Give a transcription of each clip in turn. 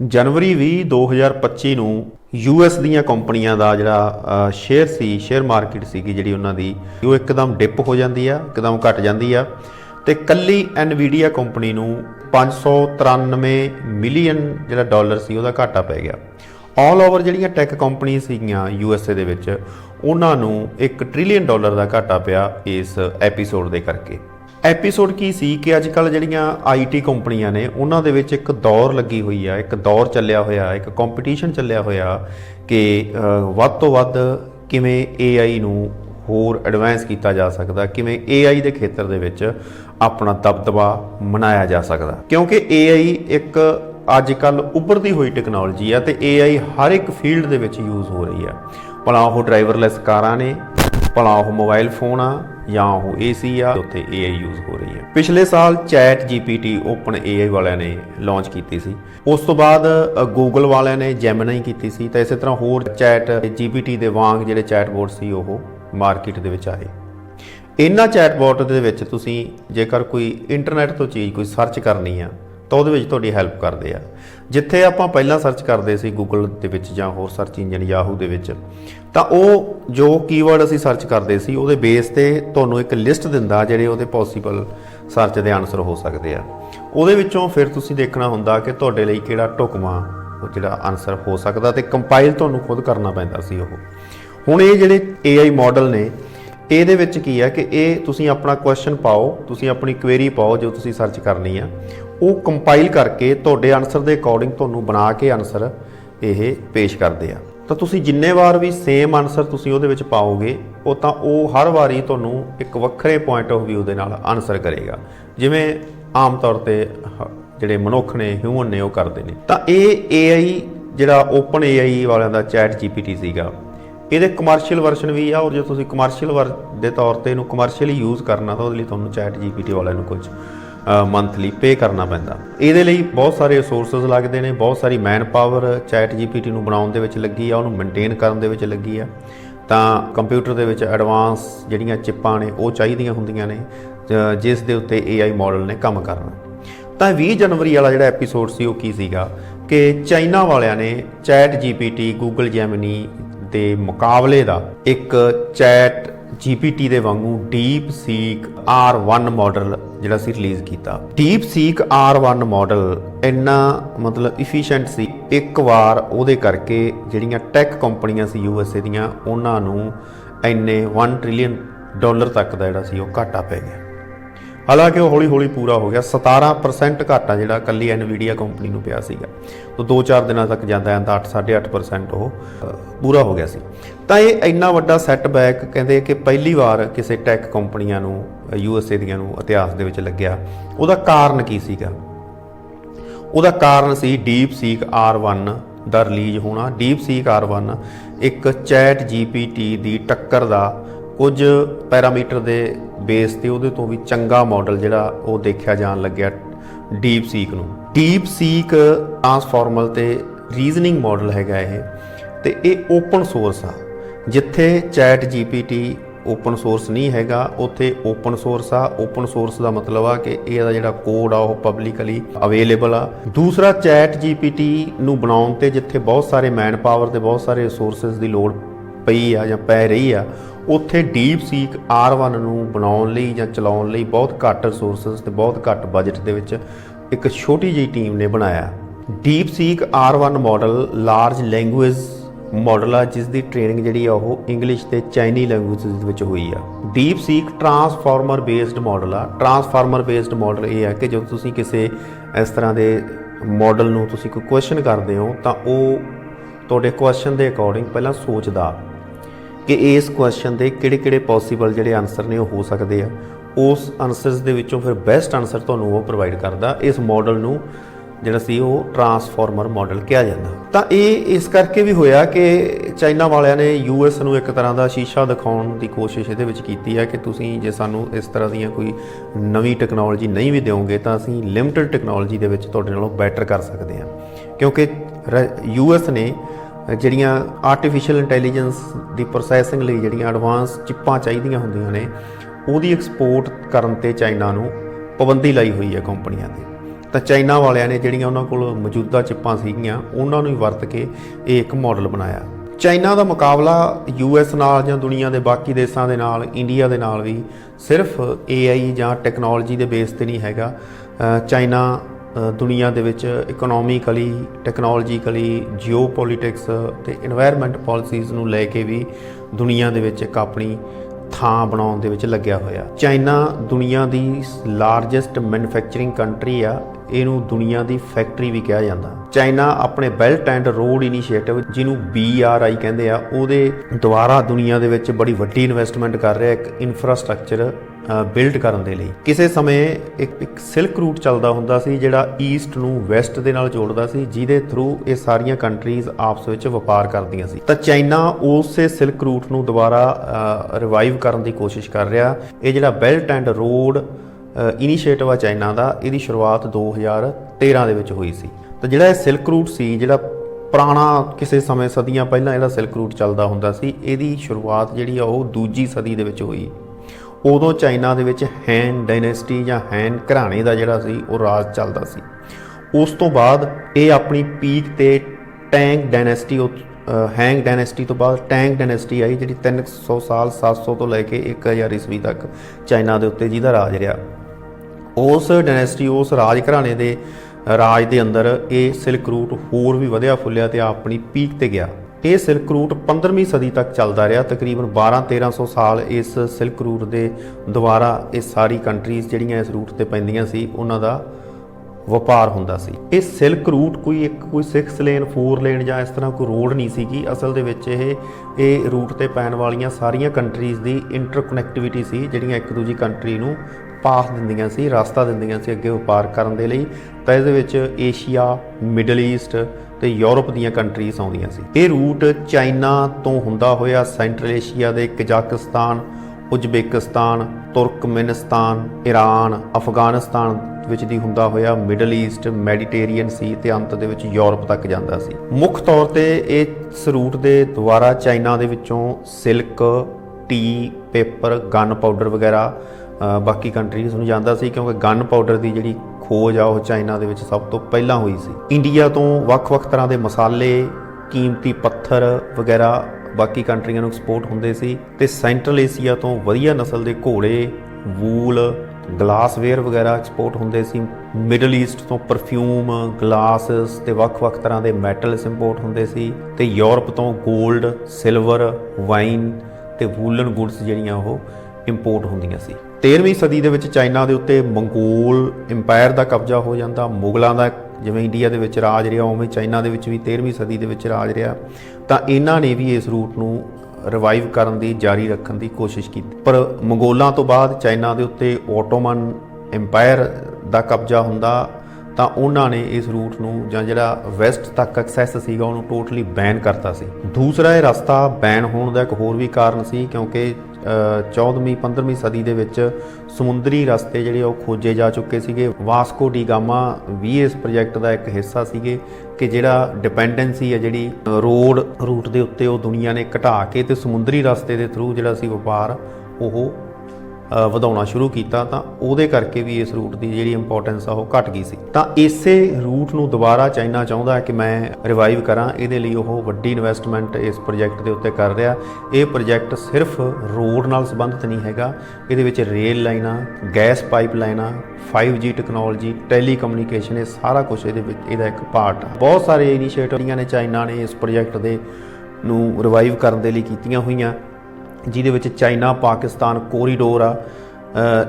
ਜਨਵਰੀ 20 2025 ਨੂੰ ਯੂਐਸ ਦੀਆਂ ਕੰਪਨੀਆਂ ਦਾ ਜਿਹੜਾ ਸ਼ੇਅਰ ਸੀ ਸ਼ੇਅਰ ਮਾਰਕੀਟ ਸੀਗੀ ਜਿਹੜੀ ਉਹਨਾਂ ਦੀ, ਉਹ ਇੱਕਦਮ ਡਿਪ ਹੋ ਜਾਂਦੀ ਆ, ਇੱਕਦਮ ਘਟ ਜਾਂਦੀ ਆ। ਤੇ ਕੱਲੀ ਐਨਵੀਡੀਆ ਕੰਪਨੀ ਨੂੰ 593 ਮਿਲੀਅਨ ਜਿਹੜਾ ਡਾਲਰ ਸੀ, ਉਹਦਾ ਘਾਟਾ ਪੈ ਗਿਆ। ਆਲ ਓਵਰ ਜਿਹੜੀਆਂ ਟੈਕ ਕੰਪਨੀ ਸੀਗੀਆਂ ਯੂਐਸਏ ਦੇ ਵਿੱਚ, ਉਹਨਾਂ ਨੂੰ 1 ਟ੍ਰਿਲੀਅਨ ਡਾਲਰ ਦਾ ਘਾਟਾ ਪਿਆ ਇਸ ਐਪੀਸੋਡ ਦੇ ਕਰਕੇ। ਐਪੀਸੋਡ ਕੀ ਸੀ ਕਿ ਅੱਜ ਕੱਲ ਜਿਹੜੀਆਂ ਆਈਟੀ ਕੰਪਨੀਆਂ ਨੇ, ਉਹਨਾਂ ਦੇ ਵਿੱਚ ਇੱਕ ਦੌਰ ਲੱਗੀ ਹੋਈ ਆ, ਇੱਕ ਦੌਰ ਚੱਲਿਆ ਹੋਇਆ, ਇੱਕ ਕੰਪੀਟੀਸ਼ਨ ਚੱਲਿਆ ਹੋਇਆ ਕਿ ਵੱਧ ਤੋਂ ਵੱਧ ਕਿਵੇਂ AI ਨੂੰ ਹੋਰ ਐਡਵਾਂਸ ਕੀਤਾ ਜਾ ਸਕਦਾ, ਕਿਵੇਂ AI ਦੇ ਖੇਤਰ ਦੇ ਵਿੱਚ ਆਪਣਾ ਦਬਦਬਾ ਮਨਾਇਆ ਜਾ ਸਕਦਾ। ਕਿਉਂਕਿ AI ਇੱਕ ਅੱਜ ਕੱਲ ਉੱਭਰਦੀ ਹੋਈ ਟੈਕਨੋਲੋਜੀ ਆ ਤੇ AI ਹਰ ਇੱਕ ਫੀਲਡ ਦੇ ਵਿੱਚ ਯੂਜ਼ ਹੋ ਰਹੀ ਆ। ਭਲਾ ਉਹ ਡਰਾਈਵਰਲੈਸ ਕਾਰਾਂ ਨੇ, ਭਲਾ ਉਹ ਮੋਬਾਈਲ ਫੋਨ ਆ ਜਾਂ ਉਹ AC ਆ ਉੱਥੇ AI ਯੂਜ਼ ਹੋ ਰਹੀ ਹੈ। ਪਿਛਲੇ ਸਾਲ ਚੈਟ GPT ਓਪਨ AI ਵਾਲਿਆਂ ਨੇ ਲਾਂਚ ਕੀਤੀ ਸੀ। ਉਸ ਤੋਂ ਬਾਅਦ ਗੂਗਲ ਵਾਲਿਆਂ ਨੇ ਜੈਮਨਾਈ ਕੀਤੀ ਸੀ। ਤਾਂ ਇਸੇ ਤਰ੍ਹਾਂ ਹੋਰ ਚੈਟ GPT ਦੇ ਵਾਂਗ ਜਿਹੜੇ ਚੈਟਬੋਟ ਸੀ, ਉਹ ਮਾਰਕੀਟ ਦੇ ਵਿੱਚ ਆਏ। ਇਹਨਾਂ ਚੈਟਬੋਟ ਦੇ ਵਿੱਚ ਤੁਸੀਂ ਜੇਕਰ ਕੋਈ ਇੰਟਰਨੈਟ ਤੋਂ ਚੀਜ਼ ਕੋਈ ਸਰਚ ਕਰਨੀ ਆ ਤਾਂ ਉਹਦੇ ਵਿੱਚ ਤੁਹਾਡੀ ਹੈਲਪ ਕਰਦੇ ਆ। ਜਿੱਥੇ ਆਪਾਂ ਪਹਿਲਾਂ ਸਰਚ ਕਰਦੇ ਸੀ ਗੂਗਲ ਦੇ ਵਿੱਚ ਜਾਂ ਹੋਰ ਸਰਚ ਇੰਜਨ ਯਾਹੂ ਦੇ ਵਿੱਚ, ਤਾਂ ਉਹ ਜੋ ਕੀਵਰਡ ਅਸੀਂ ਸਰਚ ਕਰਦੇ ਸੀ, ਉਹਦੇ ਬੇਸ ਤੇ ਤੁਹਾਨੂੰ ਇੱਕ ਲਿਸਟ ਦਿੰਦਾ ਜਿਹੜੇ ਉਹਦੇ ਪੋਸੀਬਲ ਸਰਚ ਦੇ ਆਨਸਰ ਹੋ ਸਕਦੇ ਆ। ਉਹਦੇ ਵਿੱਚੋਂ ਫਿਰ ਤੁਸੀਂ ਦੇਖਣਾ ਹੁੰਦਾ ਕਿ ਤੁਹਾਡੇ ਲਈ ਕਿਹੜਾ ਢੁਕਵਾਂ ਉਹ ਜਿਹੜਾ ਆਨਸਰ ਹੋ ਸਕਦਾ ਤੇ ਕੰਪਾਈਲ ਤੁਹਾਨੂੰ ਖੁਦ ਕਰਨਾ ਪੈਂਦਾ ਸੀ ਉਹ। ਹੁਣ ਇਹ ਜਿਹੜੇ AI ਮਾਡਲ ਨੇ, ਇਹਦੇ ਵਿੱਚ ਕੀ ਹੈ ਕਿ ਇਹ ਤੁਸੀਂ ਆਪਣਾ ਕੁਐਸਚਨ ਪਾਓ, ਤੁਸੀਂ ਆਪਣੀ ਕੁਐਰੀ ਪਾਓ ਜੋ ਤੁਸੀਂ ਸਰਚ ਕਰਨੀ ਆ। ਉਹ ਕੰਪਾਈਲ ਕਰਕੇ ਤੁਹਾਡੇ ਆਨਸਰ ਦੇ ਅਕੋਰਡਿੰਗ ਤੁਹਾਨੂੰ ਬਣਾ ਕੇ ਆਨਸਰ ਇਹ ਪੇਸ਼ ਕਰਦੇ ਆ। ਤਾਂ ਤੁਸੀਂ ਜਿੰਨੇ ਵਾਰ ਵੀ ਸੇਮ ਆਨਸਰ ਤੁਸੀਂ ਉਹਦੇ ਵਿੱਚ ਪਾਓਗੇ, ਉਹ ਤਾਂ ਉਹ ਹਰ ਵਾਰੀ ਤੁਹਾਨੂੰ ਇੱਕ ਵੱਖਰੇ ਪੁਆਇੰਟ ਆਫ View ਦੇ ਨਾਲ ਆਨਸਰ ਕਰੇਗਾ। ਜਿਵੇਂ ਆਮ ਤੌਰ ਤੇ ਜਿਹੜੇ ਮਨੁੱਖ ਨੇ ਹਿਊਮਨ ਨੇ, ਉਹ ਕਰਦੇ ਨੇ। ਤਾਂ ਇਹ AI ਜਿਹੜਾ ਓਪਨ AI ਵਾਲਿਆਂ ਦਾ ਚੈਟ GPT ਸੀਗਾ, ਇਹਦੇ ਕਮਰਸ਼ੀਅਲ ਵਰਸ਼ਨ ਵੀ ਆ, ਔਰ ਜੇ ਤੁਸੀਂ ਕਮਰਸ਼ੀਅਲ ਵਰ, ਦੇ ਤੌਰ ਤੇ ਇਹਨੂੰ ਕਮਰਸ਼ੀਅਲੀ ਯੂਜ਼ ਕਰਨਾ, ਤਾਂ ਉਹਦੇ ਲਈ ਤੁਹਾਨੂੰ ਚੈਟ GPT ਵਾਲਿਆਂ ਨੂੰ ਕੁਝ ਮੰਥਲੀ ਪੇ ਕਰਨਾ ਪੈਂਦਾ। ਇਹਦੇ ਲਈ ਬਹੁਤ ਸਾਰੇ ਰਿਸੋਰਸਸ ਲੱਗਦੇ ਨੇ, ਬਹੁਤ ਸਾਰੀ ਮੈਨ ਪਾਵਰ ਚੈਟ GPT ਨੂੰ ਬਣਾਉਣ ਦੇ ਵਿੱਚ ਲੱਗੀ ਆ, ਉਹਨੂੰ ਮੇਨਟੇਨ ਕਰਨ ਦੇ ਵਿੱਚ ਲੱਗੀ ਆ। ਤਾਂ ਕੰਪਿਊਟਰ ਦੇ ਵਿੱਚ ਐਡਵਾਂਸ ਜਿਹੜੀਆਂ ਚਿੱਪਾਂ ਨੇ, ਉਹ ਚਾਹੀਦੀਆਂ ਹੁੰਦੀਆਂ ਨੇ ਜਿਸ ਦੇ ਉੱਤੇ AI ਮਾਡਲ ਨੇ ਕੰਮ ਕਰਨਾ। ਤਾਂ 20 ਜਨਵਰੀ ਵਾਲਾ ਜਿਹੜਾ ਐਪੀਸੋਡ ਸੀ, ਉਹ ਕੀ ਸੀਗਾ? ਕਿ ਚਾਈਨਾ ਵਾਲਿਆਂ ਨੇ ਚੈਟ GPT ਗੂਗਲ ਜੈਮਨੀ ਦੇ ਮੁਕਾਬਲੇ ਦਾ ਇੱਕ ਚੈਟ GPT ਦੇ ਵਾਂਗੂ ਡੀਪ ਸੀਕ R1 ਮਾਡਲ ਜਿਹੜਾ ਸੀ ਰਿਲੀਜ਼ ਕੀਤਾ। ਡੀਪ ਸੀਕ R1 ਮਾਡਲ ਇੰਨਾ ਮਤਲਬ ਇਫੀਸ਼ੀਐਂਟ ਸੀ, ਇੱਕ ਵਾਰ ਉਹਦੇ ਕਰਕੇ ਜਿਹੜੀਆਂ ਟੈਕ ਕੰਪਨੀਆਂ ਸੀ USA ਦੀਆਂ, ਉਹਨਾਂ ਨੂੰ ਇੰਨੇ 1 ਟ੍ਰਿਲੀਅਨ ਡਾਲਰ ਤੱਕ ਦਾ ਜਿਹੜਾ ਸੀ ਉਹ ਘਾਟਾ ਪੈ ਗਿਆ। ਹਾਲਾਂਕਿ ਉਹ ਹੌਲੀ ਹੌਲੀ ਪੂਰਾ ਹੋ ਗਿਆ। 17% ਘਾਟਾ ਜਿਹੜਾ ਕੱਲੀ ਐਨਵੀਡੀਆ ਕੰਪਨੀ ਨੂੰ ਪਿਆ ਸੀਗਾ। ਤੋਂ 2-4 ਦਿਨਾਂ ਤੱਕ ਜਾਂਦਾ ਜਾਂਦਾ 8-8.5% ਉਹ ਪੂਰਾ ਹੋ ਗਿਆ ਸੀ। ਤਾਂ ਇਹ ਇੰਨਾ ਵੱਡਾ ਸੈਟਬੈਕ ਕਹਿੰਦੇ ਕਿ ਪਹਿਲੀ ਵਾਰ ਕਿਸੇ ਟੈਕ ਕੰਪਨੀਆਂ ਨੂੰ ਯੂਐਸਏ ਦੀਆਂ ਨੂੰ ਇਤਿਹਾਸ ਦੇ ਵਿੱਚ ਲੱਗਿਆ। ਉਹਦਾ ਕਾਰਨ ਕੀ ਸੀਗਾ? ਉਹਦਾ ਕਾਰਨ ਸੀ ਡੀਪ ਸੀਕ R1 ਦਾ ਰਿਲੀਜ਼ ਹੋਣਾ। ਡੀਪ ਸੀਕ R1 ਇੱਕ ਚੈਟ GPT ਦੀ ਟੱਕਰ ਦਾ ਕੁਝ ਪੈਰਾਮੀਟਰ ਦੇ ਬੇਸ ਤੇ ਉਹਦੇ ਤੋਂ ਵੀ ਚੰਗਾ ਮਾਡਲ ਜਿਹੜਾ ਉਹ ਦੇਖਿਆ ਜਾਣ ਲੱਗਿਆ ਡੀਪ ਸੀਕ ਨੂੰ। ਡੀਪ ਸੀਕ ਟ੍ਰਾਂਸਫਾਰਮਲ ਤੇ ਰੀਜ਼ਨਿੰਗ ਮਾਡਲ ਹੈਗਾ ਇਹ ਤੇ ਇਹ ਓਪਨ ਸੋਰਸ ਆ। ਜਿੱਥੇ ਚੈਟ GPT ਓਪਨ ਸੋਰਸ ਨਹੀਂ ਹੈਗਾ, ਉੱਥੇ ਓਪਨ ਸੋਰਸ ਆ। ਓਪਨ ਸੋਰਸ ਦਾ ਮਤਲਬ ਆ ਕਿ ਇਹਦਾ ਜਿਹੜਾ ਕੋਡ ਆ, ਉਹ ਪਬਲਿਕਲੀ ਅਵੇਲੇਬਲ ਆ। ਦੂਸਰਾ ਚੈਟ GPT ਨੂੰ ਬਣਾਉਣ ਤੇ ਜਿੱਥੇ ਬਹੁਤ ਸਾਰੇ ਮੈਨ ਪਾਵਰ ਤੇ ਬਹੁਤ ਸਾਰੇ ਰਿਸੋਰਸਸ ਦੀ ਲੋੜ ਪਈ ਆ ਜਾਂ ਪੈ ਰਹੀ ਆ ਉੱਥੇ ਡੀਪ ਸੀਕ R1 ਨੂੰ ਬਣਾਉਣ ਲਈ ਜਾਂ ਚਲਾਉਣ ਲਈ ਬਹੁਤ ਘੱਟ ਰਿਸੋਰਸਸ ਤੇ ਬਹੁਤ ਘੱਟ ਬਜਟ ਦੇ ਵਿੱਚ ਇੱਕ ਛੋਟੀ ਜਿਹੀ ਟੀਮ ਨੇ ਬਣਾਇਆ। DeepSeek R1 model large language model ਆ ਜਿਸ ਦੀ ਟ੍ਰੇਨਿੰਗ ਜਿਹੜੀ ਆ ਉਹ ਇੰਗਲਿਸ਼ ਤੇ ਚਾਈਨੀ ਲੈਂਗੁਏਜਸ ਦੇ ਵਿੱਚ ਹੋਈ ਆ। DeepSeek transformer based model ਆ। ਟਰਾਂਸਫਾਰਮਰ ਬੇਸਡ ਮਾਡਲ ਇਹ ਆ ਕਿ ਜਦੋਂ ਤੁਸੀਂ ਕਿਸੇ ਇਸ ਤਰ੍ਹਾਂ ਦੇ ਮਾਡਲ ਨੂੰ ਤੁਸੀਂ ਕੋਈ ਕੁਐਸਚਨ ਕਰਦੇ ਹੋ ਤਾਂ ਉਹ ਤੁਹਾਡੇ ਕੁਐਸਚਨ ਦੇ ਅਕੋਰਡਿੰਗ ਪਹਿਲਾਂ ਸੋਚਦਾ। ਕਿ ਇਸ ਕੁਐਸਚਨ ਦੇ ਕਿਹੜੇ-ਕਿਹੜੇ ਪੋਸੀਬਲ ਜਿਹੜੇ ਆਨਸਰ ਨੇ ਉਹ ਹੋ ਸਕਦੇ ਆ। ਉਸ ਆਨਸਰਸ ਦੇ ਵਿੱਚੋਂ ਫਿਰ ਬੈਸਟ ਆਨਸਰ ਤੁਹਾਨੂੰ ਉਹ ਪ੍ਰੋਵਾਈਡ ਕਰਦਾ। ਇਸ ਮਾਡਲ ਨੂੰ ਜਿਹੜਾ ਸੀ ਉਹ ਟਰਾਂਸਫਾਰਮਰ ਮਾਡਲ ਕਿਹਾ ਜਾਂਦਾ। ਤਾਂ ਇਹ ਇਸ ਕਰਕੇ ਵੀ ਹੋਇਆ ਕਿ ਚਾਈਨਾ ਵਾਲਿਆਂ ਨੇ ਯੂਐਸ ਨੂੰ ਇੱਕ ਤਰ੍ਹਾਂ ਦਾ ਸ਼ੀਸ਼ਾ ਦਿਖਾਉਣ ਦੀ ਕੋਸ਼ਿਸ਼ ਇਹਦੇ ਵਿੱਚ ਕੀਤੀ ਹੈ ਕਿ ਤੁਸੀਂ ਜੇ ਸਾਨੂੰ ਇਸ ਤਰ੍ਹਾਂ ਦੀਆਂ ਕੋਈ ਨਵੀਂ ਟੈਕਨੋਲੋਜੀ ਨਹੀਂ ਵੀ ਦਿਓਗੇ ਤਾਂ ਅਸੀਂ ਲਿਮਟਿਡ ਟੈਕਨੋਲੋਜੀ ਦੇ ਵਿੱਚ ਤੁਹਾਡੇ ਨਾਲੋਂ ਬੈਟਰ ਕਰ ਸਕਦੇ ਹਾਂ ਕਿਉਂਕਿ ਯੂਐਸ ਨੇ ਜਿਹੜੀਆਂ ਆਰਟੀਫੀਸ਼ੀਅਲ ਇੰਟੈਲੀਜੈਂਸ ਦੀ ਪ੍ਰੋਸੈਸਿੰਗ ਲਈ ਜਿਹੜੀਆਂ ਐਡਵਾਂਸ ਚਿੱਪਾਂ ਚਾਹੀਦੀਆਂ ਹੁੰਦੀਆਂ ਨੇ, ਉਹਦੀ ਐਕਸਪੋਰਟ ਕਰਨ ਤੇ ਚਾਈਨਾ ਨੂੰ ਪਾਬੰਦੀ ਲਾਈ ਹੋਈ ਹੈ ਕੰਪਨੀਆਂ ਦੀ ਤਾਂ ਚਾਈਨਾ ਵਾਲਿਆਂ ਨੇ ਜਿਹੜੀਆਂ ਉਹਨਾਂ ਕੋਲ ਮੌਜੂਦਾ ਚਿੱਪਾਂ ਸੀਗੀਆਂ, ਉਹਨਾਂ ਨੂੰ ਹੀ ਵਰਤ ਕੇ ਇਹ ਇੱਕ ਮਾਡਲ ਬਣਾਇਆ। ਚਾਈਨਾ ਦਾ ਮੁਕਾਬਲਾ ਯੂਐਸ ਨਾਲ ਜਾਂ ਦੁਨੀਆ ਦੇ ਬਾਕੀ ਦੇਸ਼ਾਂ ਦੇ ਨਾਲ, ਇੰਡੀਆ ਦੇ ਨਾਲ ਵੀ ਸਿਰਫ AI ਜਾਂ ਟੈਕਨੋਲੋਜੀ ਦੇ ਬੇਸ ਤੇ ਨਹੀਂ ਹੈਗਾ। ਚਾਈਨਾ ਦੁਨੀਆ ਦੇ ਵਿੱਚ ਇਕਨੋਮਿਕਲੀ ਟੈਕਨੋਲੋਜੀਕਲੀ ਜੀਓਪੋਲਿਟਿਕਸ ਤੇ এনवायरमेंट ਪਾਲਿਸੀਜ਼ ਨੂੰ ਲੈ ਕੇ ਵੀ ਦੁਨੀਆ ਦੇ ਵਿੱਚ ਇੱਕ ਆਪਣੀ ਥਾਂ ਬਣਾਉਣ ਦੇ ਵਿੱਚ ਲੱਗਿਆ ਹੋਇਆ। ਚਾਈਨਾ ਦੁਨੀਆ ਦੀ ਲਾਰਜੈਸਟ ਮੈਨੂਫੈਕਚਰਿੰਗ ਕੰਟਰੀ ਆ ਇਹਨੂੰ ਦੁਨੀਆ ਦੀ ਫੈਕਟਰੀ ਵੀ ਕਿਹਾ ਜਾਂਦਾ। ਚਾਈਨਾ ਆਪਣੇ ਬੈਲਟ ਐਂਡ ਰੋਡ ਇਨੀਸ਼ੀਏਟਿਵ, ਜਿਹਨੂੰ BRI ਕਹਿੰਦੇ ਆ, ਉਹਦੇ ਦੁਆਰਾ ਦੁਨੀਆ ਦੇ ਵਿੱਚ ਬੜੀ ਵੱਡੀ ਇਨਵੈਸਟਮੈਂਟ ਕਰ ਰਿਹਾ ਇੱਕ ਇਨਫਰਾਸਟ੍ਰਕਚਰ ਬਿਲਡ ਕਰਨ ਦੇ ਲਈ। ਕਿਸੇ ਸਮੇਂ ਇੱਕ ਇੱਕ ਸਿਲਕ ਰੂਟ ਚੱਲਦਾ ਹੁੰਦਾ ਸੀ, ਜਿਹੜਾ ਈਸਟ ਨੂੰ ਵੈਸਟ ਦੇ ਨਾਲ ਜੋੜਦਾ ਸੀ, ਜਿਹਦੇ ਥਰੂ ਇਹ ਸਾਰੀਆਂ ਕੰਟਰੀਜ਼ ਆਪਸ ਵਿੱਚ ਵਪਾਰ ਕਰਦੀਆਂ ਸੀ। ਤਾਂ ਚਾਈਨਾ ਉਸੇ ਸਿਲਕ ਰੂਟ ਨੂੰ ਦੁਬਾਰਾ ਰਿਵਾਈਵ ਕਰਨ ਦੀ ਕੋਸ਼ਿਸ਼ ਕਰ ਰਿਹਾ। ਇਹ ਜਿਹੜਾ ਬੈਲਟ ਐਂਡ ਰੋਡ ਇਨੀਸ਼ੀਏਟਿਵ ਆ ਚਾਈਨਾ ਦਾ, ਇਹਦੀ ਸ਼ੁਰੂਆਤ 2013 ਦੇ ਵਿੱਚ ਹੋਈ ਸੀ। ਤਾਂ ਜਿਹੜਾ ਇਹ ਸਿਲਕ ਰੂਟ ਸੀ, ਜਿਹੜਾ ਪੁਰਾਣਾ ਕਿਸੇ ਸਮੇਂ ਸਦੀਆਂ ਪਹਿਲਾਂ ਇਹਦਾ ਸਿਲਕ ਰੂਟ ਚੱਲਦਾ ਹੁੰਦਾ ਸੀ, ਇਹਦੀ ਸ਼ੁਰੂਆਤ ਜਿਹੜੀ ਆ ਉਹ ਦੂਜੀ ਸਦੀ ਦੇ ਵਿੱਚ ਹੋਈ। ਉਦੋਂ ਚਾਈਨਾ ਦੇ ਵਿੱਚ ਹੈਨ ਡਾਇਨੈਸਟੀ ਜਾਂ ਹੈਨ ਘਰਾਣੇ ਦਾ ਜਿਹੜਾ ਸੀ, ਉਹ ਰਾਜ ਚੱਲਦਾ ਸੀ। ਉਸ ਤੋਂ ਬਾਅਦ ਇਹ ਆਪਣੀ ਪੀਕ ਤੇ ਟੈਂਗ ਡਾਇਨੈਸਟੀ ਹੈਂਗ ਡਾਇਨੈਸਟੀ ਤੋਂ ਬਾਅਦ ਟੈਂਗ ਡਾਇਨੈਸਟੀ ਆਈ, ਜਿਹੜੀ 300 ਸਾਲ 700 ਤੋਂ ਲੈ ਕੇ 1000 ਈਸਵੀ ਤੱਕ ਚਾਈਨਾ ਦੇ ਉੱਤੇ ਜਿਹਦਾ ਰਾਜ ਰਿਹਾ। ਉਸ ਡਾਇਨੈਸਟੀ ਉਸ ਰਾਜ ਘਰਾਣੇ ਦੇ ਰਾਜ ਦੇ ਅੰਦਰ ਇਹ ਸਿਲਕ ਰੂਟ ਹੋਰ ਵੀ ਵਧਿਆ ਫੁੱਲਿਆ ਤੇ ਆਪਣੀ ਪੀਕ ਤੇ ਗਿਆ। ਇਹ ਸਿਲਕ ਰੂਟ 15ਵੀਂ ਸਦੀ ਤੱਕ ਚੱਲਦਾ ਰਿਹਾ। ਤਕਰੀਬਨ 12-1300 ਸਾਲ ਇਸ ਸਿਲਕ ਰੂਟ ਦੇ ਦੁਆਰਾ ਇਹ ਸਾਰੀ ਕੰਟਰੀਜ਼ ਜਿਹੜੀਆਂ ਇਸ ਰੂਟ ਤੇ ਪੈਂਦੀਆਂ ਸੀ, ਉਹਨਾਂ ਦਾ ਵਪਾਰ ਹੁੰਦਾ ਸੀ। ਇਹ ਸਿਲਕ ਰੂਟ ਕੋਈ ਇੱਕ, ਕੋਈ 6 ਲੇਨ 4 ਲੇਨ ਜਾਂ ਇਸ ਤਰ੍ਹਾਂ ਕੋਈ ਰੋਡ ਨਹੀਂ ਸੀਗੀ। ਅਸਲ ਦੇ ਵਿੱਚ ਇਹ ਇਹ ਰੂਟ ਤੇ ਪੈਣ ਵਾਲੀਆਂ ਸਾਰੀਆਂ ਕੰਟਰੀਜ਼ ਦੀ ਇੰਟਰਕਨੈਕਟੀਵਿਟੀ ਸੀ, ਜਿਹੜੀਆਂ ਇੱਕ ਦੂਜੀ ਕੰਟਰੀ ਨੂੰ ਪਾਸ ਦਿੰਦੀਆਂ ਸੀ, ਰਸਤਾ ਦਿੰਦੀਆਂ ਸੀ ਅੱਗੇ ਵਪਾਰ ਕਰਨ ਦੇ ਲਈ। ਤਾਂ ਇਹਦੇ ਵਿੱਚ ਏਸ਼ੀਆ, ਮਿਡਲ ਈਸਟ ਤੇ ਯੂਰਪ ਦੀਆਂ ਕੰਟਰੀਜ਼ ਆਉਂਦੀਆਂ ਸੀ। ਇਹ ਰੂਟ ਚਾਈਨਾ ਤੋਂ ਹੁੰਦਾ ਹੋਇਆ ਸੈਂਟਰਲ ਏਸ਼ੀਆ ਦੇ Kazakhstan, Uzbekistan, Turkmenistan Iran Afghanistan ਵਿੱਚ ਦੀ ਹੁੰਦਾ ਹੋਇਆ ਮਿਡਲ ਈਸਟ, ਮੈਡੀਟੇਰੀਅਨ ਸੀ ਤੇ ਅੰਤ ਦੇ ਵਿੱਚ ਯੂਰਪ ਤੱਕ ਜਾਂਦਾ ਸੀ। ਮੁੱਖ ਤੌਰ ਤੇ ਇਸ ਰੂਟ ਦੇ ਦੁਆਰਾ ਚਾਈਨਾ ਦੇ ਵਿੱਚੋਂ silk, tea, paper, gunpowder ਵਗੈਰਾ ਬਾਕੀ ਕੰਟਰੀਜ਼ ਨੂੰ ਜਾਂਦਾ ਸੀ ਕਿਉਂਕਿ ਗਨ ਪਾਊਡਰ ਦੀ ਜਿਹੜੀ ਖੋਜ ਆ, ਉਹ ਚਾਈਨਾ ਦੇ ਵਿੱਚ ਸਭ ਤੋਂ ਪਹਿਲਾਂ ਹੋਈ ਸੀ। ਇੰਡੀਆ ਤੋਂ ਵੱਖ-ਵੱਖ ਤਰ੍ਹਾਂ ਦੇ ਮਸਾਲੇ, ਕੀਮਤੀ ਪੱਥਰ ਵਗੈਰਾ ਬਾਕੀ ਕੰਟਰੀਆਂ ਨੂੰ ਐਕਸਪੋਰਟ ਹੁੰਦੇ ਸੀ ਤੇ ਸੈਂਟਰਲ ਏਸ਼ੀਆ ਤੋਂ ਵਧੀਆ ਨਸਲ ਦੇ ਘੋੜੇ, ਵੂਲ ਗਲਾਸਵੇਅਰ ਵਗੈਰਾ ਐਕਸਪੋਰਟ ਹੁੰਦੇ ਸੀ। ਮਿਡਲ ਈਸਟ ਤੋਂ ਪਰਫਿਊਮ ਗਲਾਸਸ ਤੇ ਵੱਖ-ਵੱਖ ਤਰ੍ਹਾਂ ਦੇ ਮੈਟਲਸ ਇੰਪੋਰਟ ਹੁੰਦੇ ਸੀ ਤੇ ਯੂਰਪ ਤੋਂ 골ਡ ਸਿਲਵਰ ਵਾਈਨ ਤੇ ਵੂਲਨ ਗੁੱਡਸ ਜਿਹੜੀਆਂ ਉਹ ਇੰਪੋਰਟ ਹੁੰਦੀਆਂ ਸੀ। 13ਵੀਂ ਸਦੀ ਦੇ ਵਿੱਚ ਚਾਈਨਾ ਦੇ ਉੱਤੇ ਮੰਗੋਲ ਇੰਪਾਇਰ ਦਾ ਕਬਜ਼ਾ ਹੋ ਜਾਂਦਾ। ਮੁਗਲਾਂ ਦਾ, ਜਿਵੇਂ ਇੰਡੀਆ ਦੇ ਵਿੱਚ ਰਾਜ ਰਿਹਾ, ਉਵੇਂ ਚਾਈਨਾ ਦੇ ਵਿੱਚ ਵੀ 13ਵੀਂ ਸਦੀ ਦੇ ਵਿੱਚ ਰਾਜ ਰਿਹਾ। ਤਾਂ ਇਹਨਾਂ ਨੇ ਵੀ ਇਸ ਰੂਟ ਨੂੰ ਰਿਵਾਈਵ ਕਰਨ ਦੀ, ਜਾਰੀ ਰੱਖਣ ਦੀ ਕੋਸ਼ਿਸ਼ ਕੀਤੀ। ਪਰ ਮੰਗੋਲਾਂ ਤੋਂ ਬਾਅਦ ਚਾਈਨਾ ਦੇ ਉੱਤੇ ਆਟੋਮਨ ਇੰਪਾਇਰ ਦਾ ਕਬਜ਼ਾ ਹੁੰਦਾ, ਤਾਂ ਉਹਨਾਂ ਨੇ ਇਸ ਰੂਟ ਨੂੰ ਜਾਂ ਜਿਹੜਾ ਵੈਸਟ ਤੱਕ ਐਕਸੈਸ ਸੀਗਾ, ਉਹਨੂੰ ਟੋਟਲੀ ਬੈਨ ਕਰਤਾ ਸੀ। ਦੂਸਰਾ ਇਹ ਰਸਤਾ ਬੈਨ ਹੋਣ ਦਾ ਇੱਕ ਹੋਰ ਵੀ ਕਾਰਨ ਸੀ, ਕਿਉਂਕਿ 14ਵੀਂ 15ਵੀਂ ਸਦੀ ਦੇ ਵਿੱਚ ਸਮੁੰਦਰੀ ਰਸਤੇ ਜਿਹੜੇ ਉਹ ਖੋਜੇ ਜਾ ਚੁੱਕੇ ਸੀਗੇ। ਵਾਸਕੋ ਡੀ ਗਾਮਾ ਵੀ ਇਸ ਪ੍ਰੋਜੈਕਟ ਦਾ ਇੱਕ ਹਿੱਸਾ ਸੀਗੇ ਕਿ ਜਿਹੜਾ ਡਿਪੈਂਡੈਂਸੀ ਹੈ ਜਿਹੜੀ ਰੋਡ ਰੂਟ ਦੇ ਉੱਤੇ ਉਹ ਦੁਨੀਆ ਨੇ ਘਟਾ ਕੇ ਤੇ ਸਮੁੰਦਰੀ ਰਸਤੇ ਦੇ ਥਰੂ ਜਿਹੜਾ ਸੀ ਵਪਾਰ, ਉਹ ਵਧਾਉਣਾ ਸ਼ੁਰੂ ਕੀਤਾ, ਤਾਂ ਉਹਦੇ ਕਰਕੇ ਵੀ ਇਸ ਰੂਟ ਦੀ ਜਿਹੜੀ ਇੰਪੋਰਟੈਂਸ ਆ ਉਹ ਘਟ ਗਈ ਸੀ। ਤਾਂ ਇਸੇ ਰੂਟ ਨੂੰ ਦੁਬਾਰਾ ਚਾਈਨਾ ਚਾਹੁੰਦਾ ਹੈ ਕਿ ਮੈਂ ਰਿਵਾਈਵ ਕਰਾਂ, ਇਹਦੇ ਲਈ ਉਹ ਵੱਡੀ ਇਨਵੈਸਟਮੈਂਟ ਇਸ ਪ੍ਰੋਜੈਕਟ ਦੇ ਉੱਤੇ ਕਰ ਰਿਹਾ। ਇਹ ਪ੍ਰੋਜੈਕਟ ਸਿਰਫ ਰੋਡ ਨਾਲ ਸੰਬੰਧਿਤ ਨਹੀਂ ਹੈਗਾ, ਇਹਦੇ ਵਿੱਚ ਰੇਲ ਲਾਈਨਾਂ ਗੈਸ ਪਾਈਪ ਲਾਈਨਾਂ 5G ਟੈਕਨੋਲੋਜੀ ਟੈਲੀਕਮਿਊਨੀਕੇਸ਼ਨ ਇਹ ਸਾਰਾ ਕੁਝ ਇਹਦੇ ਵਿੱਚ ਇਹਦਾ ਇੱਕ ਪਾਰਟ ਆ। ਬਹੁਤ ਸਾਰੇ ਇਨੀਸ਼ੀਏਟਿਵ ਨੇ ਚਾਈਨਾ ਨੇ ਇਸ ਪ੍ਰੋਜੈਕਟ ਦੇ ਨੂੰ ਰਿਵਾਈਵ ਕਰਨ ਦੇ ਲਈ ਕੀਤੀਆਂ ਹੋਈਆਂ। ਜਿਹਦੇ ਵਿੱਚ ਚਾਈਨਾ ਪਾਕਿਸਤਾਨ ਕੋਰੀਡੋਰ ਆ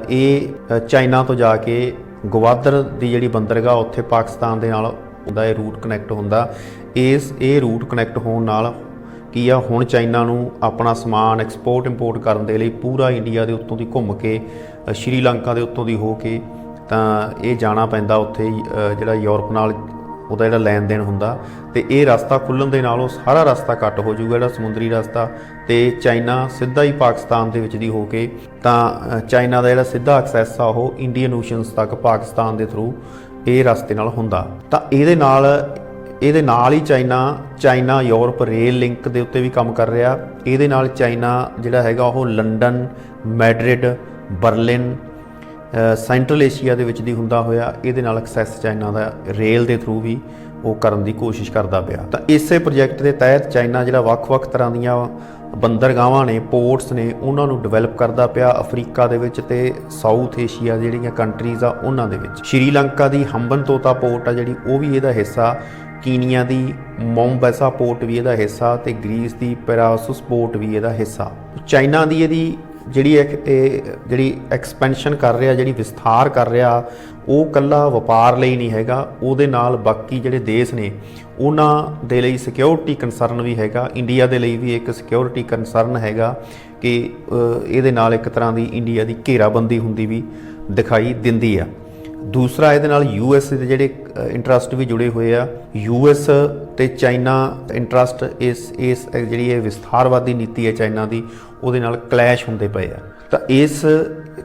ਇਹ ਚਾਈਨਾ ਤੋਂ ਜਾ ਕੇ ਗਵਾਦਰ ਦੀ ਜਿਹੜੀ ਬੰਦਰਗਾਹ ਉੱਥੇ ਪਾਕਿਸਤਾਨ ਦੇ ਨਾਲ ਹੁੰਦਾ ਇਹ ਰੂਟ ਕਨੈਕਟ ਹੁੰਦਾ। ਇਸ, ਇਹ ਰੂਟ ਕਨੈਕਟ ਹੋਣ ਨਾਲ ਕੀ ਆ, ਹੁਣ ਚਾਈਨਾ ਨੂੰ ਆਪਣਾ ਸਮਾਨ ਐਕਸਪੋਰਟ ਇੰਪੋਰਟ ਕਰਨ ਦੇ ਲਈ ਪੂਰਾ ਇੰਡੀਆ ਦੇ ਉੱਤੋਂ ਦੀ ਘੁੰਮ ਕੇ ਸ਼੍ਰੀਲੰਕਾ ਦੇ ਉੱਤੋਂ ਦੀ ਹੋ ਕੇ ਤਾਂ ਇਹ ਜਾਣਾ ਪੈਂਦਾ ਉੱਥੇ ਜਿਹੜਾ ਯੂਰਪ ਨਾਲ ਉਹਦਾ ਜਿਹੜਾ ਲੈਣ ਦੇਣ ਹੁੰਦਾ ਤੇ ਇਹ ਰਸਤਾ ਖੁੱਲਣ ਦੇ ਨਾਲ ਉਹ ਸਾਰਾ ਰਸਤਾ ਕੱਟ ਹੋ ਜਾਊਗਾ ਜਿਹੜਾ ਸਮੁੰਦਰੀ ਰਸਤਾ ਤੇ ਚਾਈਨਾ ਸਿੱਧਾ ਹੀ ਪਾਕਿਸਤਾਨ ਦੇ ਵਿੱਚ ਦੀ ਹੋ ਕੇ, ਤਾਂ ਚਾਈਨਾ ਦਾ ਜਿਹੜਾ ਸਿੱਧਾ ਐਕਸੈਸ ਆ ਉਹ ਇੰਡੀਅਨ ਓਸ਼ਨਸ ਤੱਕ ਪਾਕਿਸਤਾਨ ਦੇ ਥਰੂ ਇਹ ਰਸਤੇ ਨਾਲ ਹੁੰਦਾ। ਤਾਂ ਇਹਦੇ ਨਾਲ ਇਹਦੇ ਨਾਲ ਹੀ China China Europe rail link ਦੇ ਉੱਤੇ ਵੀ ਕੰਮ ਕਰ ਰਿਹਾ। ਇਹਦੇ ਨਾਲ ਚਾਈਨਾ ਜਿਹੜਾ ਹੈਗਾ ਉਹ London, Madrid, Berlin Central Asia ਦੇ ਵਿੱਚ ਦੀ ਹੁੰਦਾ ਹੋਇਆ, ਇਹਦੇ ਨਾਲ ਐਕਸੈਸ ਚਾਈਨਾ ਦਾ ਰੇਲ ਦੇ ਥਰੂ ਵੀ ਉਹ ਕਰਨ ਦੀ ਕੋਸ਼ਿਸ਼ ਕਰਦਾ ਪਿਆ। ਤਾਂ ਇਸੇ ਪ੍ਰੋਜੈਕਟ ਦੇ ਤਹਿਤ ਚਾਈਨਾ ਜਿਹੜਾ ਵੱਖ-ਵੱਖ ਤਰ੍ਹਾਂ ਦੀਆਂ ਬੰਦਰਗਾਹਾਂ ਨੇ ਪੋਰਟਸ ਨੇ, ਉਹਨਾਂ ਨੂੰ ਡਿਵੈਲਪ ਕਰਦਾ ਪਿਆ ਅਫਰੀਕਾ ਦੇ ਵਿੱਚ ਤੇ ਸਾਊਥ ਏਸ਼ੀਆ ਜਿਹੜੀਆਂ ਕੰਟਰੀਜ਼ ਆ, ਉਹਨਾਂ ਦੇ ਵਿੱਚ। ਸ਼੍ਰੀਲੰਕਾ ਦੀ ਹੰਬਨ ਤੋਤਾ ਪੋਰਟ ਆ ਜਿਹੜੀ, ਉਹ ਵੀ ਇਹਦਾ ਹਿੱਸਾ। ਕੀਨੀਆ ਦੀ ਮੌਂਬੈਸਾ ਪੋਰਟ ਵੀ ਇਹਦਾ ਹਿੱਸਾ ਤੇ ਗ੍ਰੀਸ ਦੀ ਪੈਰਾਸੁਸ ਪੋਰਟ ਵੀ ਇਹਦਾ ਹਿੱਸਾ। ਚਾਈਨਾ ਦੀ ਇਹਦੀ ਜਿਹੜੀ ਇੱਕ ਇਹ ਜਿਹੜੀ ਐਕਸਪੈਂਸ਼ਨ ਕਰ ਰਿਹਾ, ਜਿਹੜੀ ਵਿਸਥਾਰ ਕਰ ਰਿਹਾ, ਉਹ ਕੱਲਾ ਵਪਾਰ ਲਈ ਨਹੀਂ ਹੈਗਾ, ਉਹਦੇ ਨਾਲ ਬਾਕੀ ਜਿਹੜੇ ਦੇਸ਼ ਨੇ, ਉਹਨਾਂ ਦੇ ਲਈ ਸਿਕਿਉਰਿਟੀ ਕੰਸਰਨ ਵੀ ਹੈਗਾ ਇੰਡੀਆ ਦੇ ਲਈ ਵੀ ਇੱਕ ਸਿਕਿਉਰਿਟੀ ਕੰਸਰਨ ਹੈਗਾ ਕਿ ਇਹਦੇ ਨਾਲ ਇੱਕ ਤਰ੍ਹਾਂ ਦੀ ਇੰਡੀਆ ਦੀ ਘੇਰਾਬੰਦੀ ਹੁੰਦੀ ਵੀ ਦਿਖਾਈ ਦਿੰਦੀ ਆ। ਦੂਸਰਾ ਇਹਦੇ ਨਾਲ ਯੂਐਸ ਦੇ ਜਿਹੜੇ ਇੰਟਰਸਟ ਵੀ ਜੁੜੇ ਹੋਏ ਆ। ਯੂਐਸ ਤੇ ਚਾਈਨਾ ਇੰਟਰਸਟ ਇਸ ਇਸ ਜਿਹੜੀ ਇਹ ਵਿਸਥਾਰਵਾਦੀ ਨੀਤੀ ਹੈ ਚਾਈਨਾ ਦੀ, ਉਹਦੇ ਨਾਲ ਕਲੈਸ਼ ਹੁੰਦੇ ਪਏ ਆ। ਤਾਂ ਇਸ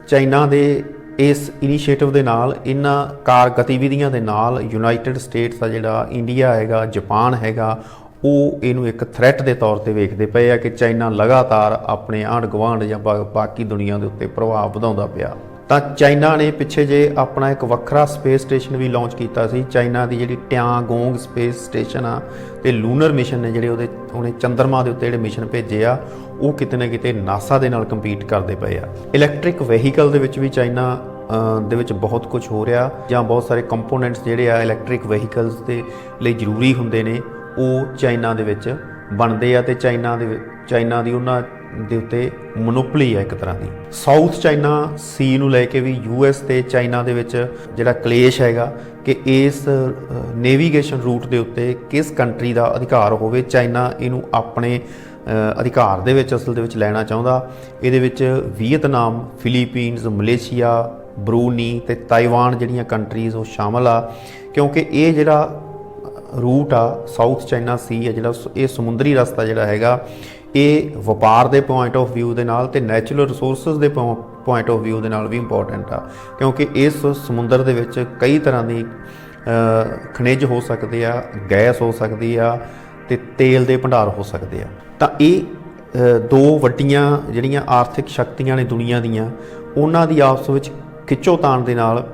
ਚਾਈਨਾ ਦੇ, ਇਸ ਇਨੀਸ਼ੀਏਟਿਵ ਦੇ ਨਾਲ, ਇਹਨਾਂ ਕਾਰ ਗਤੀਵਿਧੀਆਂ ਦੇ ਨਾਲ ਯੂਨਾਈਟਿਡ ਸਟੇਟਸ ਦਾ ਜਿਹੜਾ ਇੰਡੀਆ ਹੈਗਾ ਜਾਪਾਨ ਹੈਗਾ, ਉਹ ਇਹਨੂੰ ਇੱਕ ਥ੍ਰੈਟ ਦੇ ਤੌਰ ਤੇ ਵੇਖਦੇ ਪਏ ਆ ਕਿ ਚਾਈਨਾ ਲਗਾਤਾਰ ਆਪਣੇ ਆਂਢ ਗੁਆਂਢ ਜਾਂ ਬਾਕੀ ਦੁਨੀਆ ਦੇ ਉੱਤੇ ਪ੍ਰਭਾਵ ਵਧਾਉਂਦਾ ਪਿਆ। ਤਾਂ ਚਾਈਨਾ ਨੇ ਪਿੱਛੇ ਜੇ ਆਪਣਾ ਇੱਕ ਵੱਖਰਾ ਸਪੇਸ ਸਟੇਸ਼ਨ ਵੀ ਲਾਂਚ ਕੀਤਾ ਸੀ। ਚਾਈਨਾ ਦੀ ਜਿਹੜੀ ਟਿਆਂਗੋਂਗ ਸਪੇਸ ਸਟੇਸ਼ਨ ਆ ਤੇ ਲੂਨਰ ਮਿਸ਼ਨ ਨੇ ਜਿਹੜੇ ਉਹਦੇ, ਉਹਨੇ ਚੰਦਰਮਾ ਦੇ ਉੱਤੇ ਜਿਹੜੇ ਮਿਸ਼ਨ ਭੇਜੇ ਆ, ਉਹ ਕਿਤੇ ਨਾ ਕਿਤੇ ਨਾਸਾ ਦੇ ਨਾਲ ਕੰਪੀਟ ਕਰਦੇ ਪਏ ਆ। ਇਲੈਕਟ੍ਰਿਕ ਵਹੀਕਲ ਦੇ ਵਿੱਚ ਵੀ ਚਾਈਨਾ ਦੇ ਵਿੱਚ ਬਹੁਤ ਕੁਝ ਹੋ ਰਿਹਾ ਜਾਂ ਬਹੁਤ ਸਾਰੇ ਕੰਪੋਨੈਂਟਸ ਜਿਹੜੇ ਆ ਇਲੈਕਟ੍ਰਿਕ ਵਹੀਕਲਸ ਦੇ ਲਈ ਜ਼ਰੂਰੀ ਹੁੰਦੇ ਨੇ, ਉਹ ਚਾਈਨਾ ਦੇ ਵਿੱਚ ਬਣਦੇ ਆ ਤੇ ਚਾਈਨਾ ਦੇ ਚਾਈਨਾ ਦੀ ਉਹਨਾਂ ਦੇ ਉੱਤੇ ਮੋਨੋਪੋਲੀ ਹੈ ਇੱਕ ਤਰ੍ਹਾਂ ਦੀ। ਸਾਊਥ ਚਾਈਨਾ ਸੀ ਨੂੰ ਲੈ ਕੇ ਵੀ ਯੂਐਸ ਤੇ ਚਾਈਨਾ ਦੇ ਵਿੱਚ ਜਿਹੜਾ ਕਲੇਸ਼ ਹੈਗਾ ਕਿ ਇਸ ਨੇਵੀਗੇਸ਼ਨ ਰੂਟ ਦੇ ਉੱਤੇ ਕਿਸ ਕੰਟਰੀ ਦਾ ਅਧਿਕਾਰ ਹੋਵੇ, ਚਾਈਨਾ ਇਹਨੂੰ ਆਪਣੇ ਅਧਿਕਾਰ ਦੇ ਵਿੱਚ, ਅਸਲ ਦੇ ਵਿੱਚ ਲੈਣਾ ਚਾਹੁੰਦਾ। ਇਹਦੇ ਵਿੱਚ ਵੀਅਤਨਾਮ ਫਿਲੀਪੀਨਸ ਮਲੇਸ਼ੀਆ, ਬਰੂਨੀ ਤੇ ਤਾਈਵਾਨ ਜਿਹੜੀਆਂ ਕੰਟਰੀਜ਼ ਉਹ ਸ਼ਾਮਲ ਆ। ਕਿਉਂਕਿ ਇਹ ਜਿਹੜਾ ਰੂਟ ਆ, ਸਾਊਥ ਚਾਈਨਾ ਸੀ ਆ ਜਿਹੜਾ ਇਹ ਸਮੁੰਦਰੀ ਰਸਤਾ ਜਿਹੜਾ ਹੈਗਾ ਇਹ ਵਪਾਰ ਦੇ ਪੁਆਇੰਟ ਆਫ View ਦੇ ਨਾਲ ਤੇ ਨੈਚੁਰਲ ਰਿਸੋਰਸਸ ਦੇ ਪੁਆਇੰਟ ਆਫ View ਦੇ ਨਾਲ ਵੀ ਇੰਪੋਰਟੈਂਟ ਆ। ਕਿਉਂਕਿ ਇਸ ਸਮੁੰਦਰ ਦੇ ਵਿੱਚ ਕਈ ਤਰ੍ਹਾਂ ਦੀ ਖਣਿਜ ਹੋ ਸਕਦੇ ਆ, ਗੈਸ ਹੋ ਸਕਦੀ ਆ ਤੇ ਤੇਲ ਦੇ ਭੰਡਾਰ ਹੋ ਸਕਦੇ ਆ। ਤਾਂ ਇਹ ਦੋ ਵੱਡੀਆਂ ਜਿਹੜੀਆਂ ਆਰਥਿਕ ਸ਼ਕਤੀਆਂ ਨੇ ਦੁਨੀਆ ਦੀਆਂ, ਉਹਨਾਂ ਦੀ ਆਪਸ ਵਿੱਚ ਖਿੱਚੋਤਾਣ ਦੇ ਨਾਲ